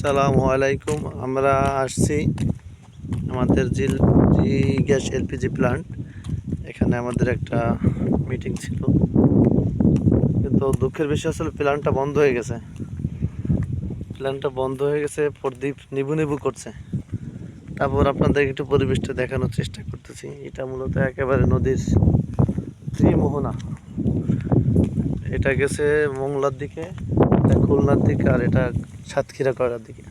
সালামু আলাইকুম। আমরা আসছি আমাদের জিল জি গ্যাস এলপিজি প্লান্ট। এখানে আমাদের একটা মিটিং ছিল। কিন্তু দুঃখের বিষয় আসলে প্ল্যানটা বন্ধ হয়ে গেছে। প্ল্যানটা বন্ধ হয়ে গেছে প্রদীপ নিবু নিবু করছে। তারপর আপনাদের একটু পরিবেশটা দেখানোর চেষ্টা করতেছি। এটা মূলত একেবারে নদীর ত্রিমোহনা। এটা গেছে মংলার দিকে। এটা খুলনার দিকে আর এটা সাতক্ষীরা করার দিকে।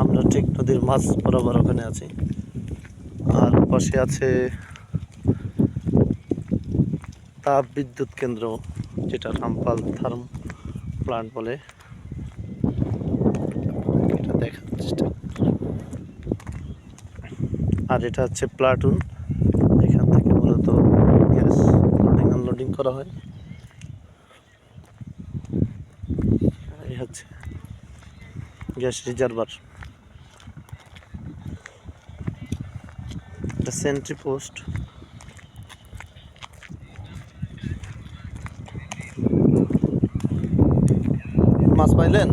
আমরা ঠিক নদীর মাছ বরাবর ওখানে আছি। আর পাশে আছে তাপ বিদ্যুৎ কেন্দ্র, যেটা রামপাল থার্ম প্লান্ট বলে। এটা দেখার চেষ্টা। আর এটা হচ্ছে প্লাটুন। এখান থেকে মূলত গ্যাস লোডিং আনলোডিং করা হয় এই হচ্ছে গ্যাস রিজার্ভার এটা সেন্ট্রি পোস্ট মাছ পাইলেন?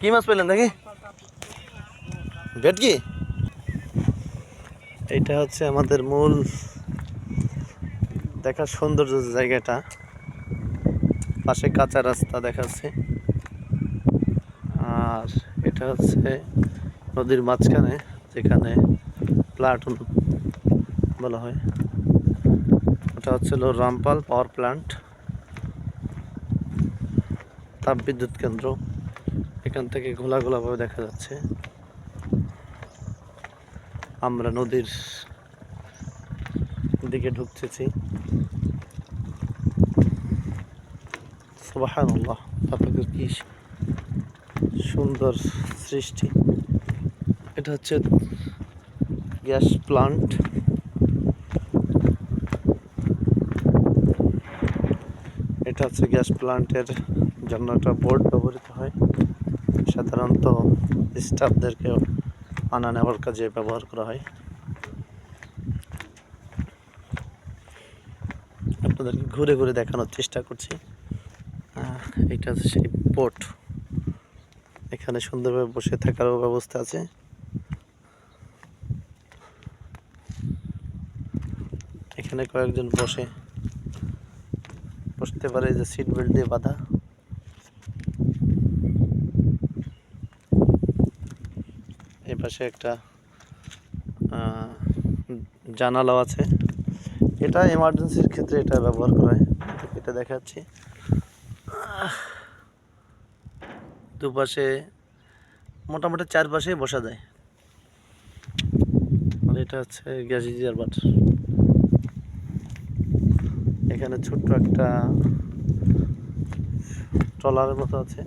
কি মাছ পাইলেন দেখি। ভেটকি? এইটা হচ্ছে আমাদের মূল দেখার সৌন্দর্য জায়গাটা। পাশে কাঁচা রাস্তা দেখাচ্ছে। আর এটা হচ্ছে নদীর মাঝখানে, যেখানে প্লাটুন বলা হয়। ওটা হচ্ছিল রামপাল পাওয়ার প্ল্যান্ট। তাপবিদ্যুৎ কেন্দ্র। এখান থেকে ঘোলা ঘোলাভাবে দেখা যাচ্ছে। আমরা নদীর দিকে ঢুকতেছি। সুবাহান্লাহ আপনাদের কি সুন্দর সৃষ্টি। এটা হচ্ছে গ্যাস প্লান্ট। এটা হচ্ছে গ্যাস প্লান্টের জন্য একটা বোর্ড ব্যবহৃত হয়। সাধারণত স্টাফদেরকে আনা নেওয়ার কাজে ব্যবহার করা হয়। আপনাদেরকে ঘুরে ঘুরে দেখানোর চেষ্টা করছি। এটা হচ্ছে সেই বোট। এখানে সুন্দরভাবে বসে থাকারও ব্যবস্থা আছে। এখানে কয়েকজন বসে। বসতে পারে যে সিট বেল্ট দিয়ে বাঁধা। এই পাশে একটা জানালাও আছে। এটা এমার্জেন্সির ক্ষেত্রে এটা ব্যবহার করা হয়। এটা দেখাচ্ছি। দুপাশে মোটামুটি চারপাশেই বসা যায়। আর এটা হচ্ছে গ্যাস রিজার্ভার এখানে ছোট্ট একটা ট্রলারের মতো আছে।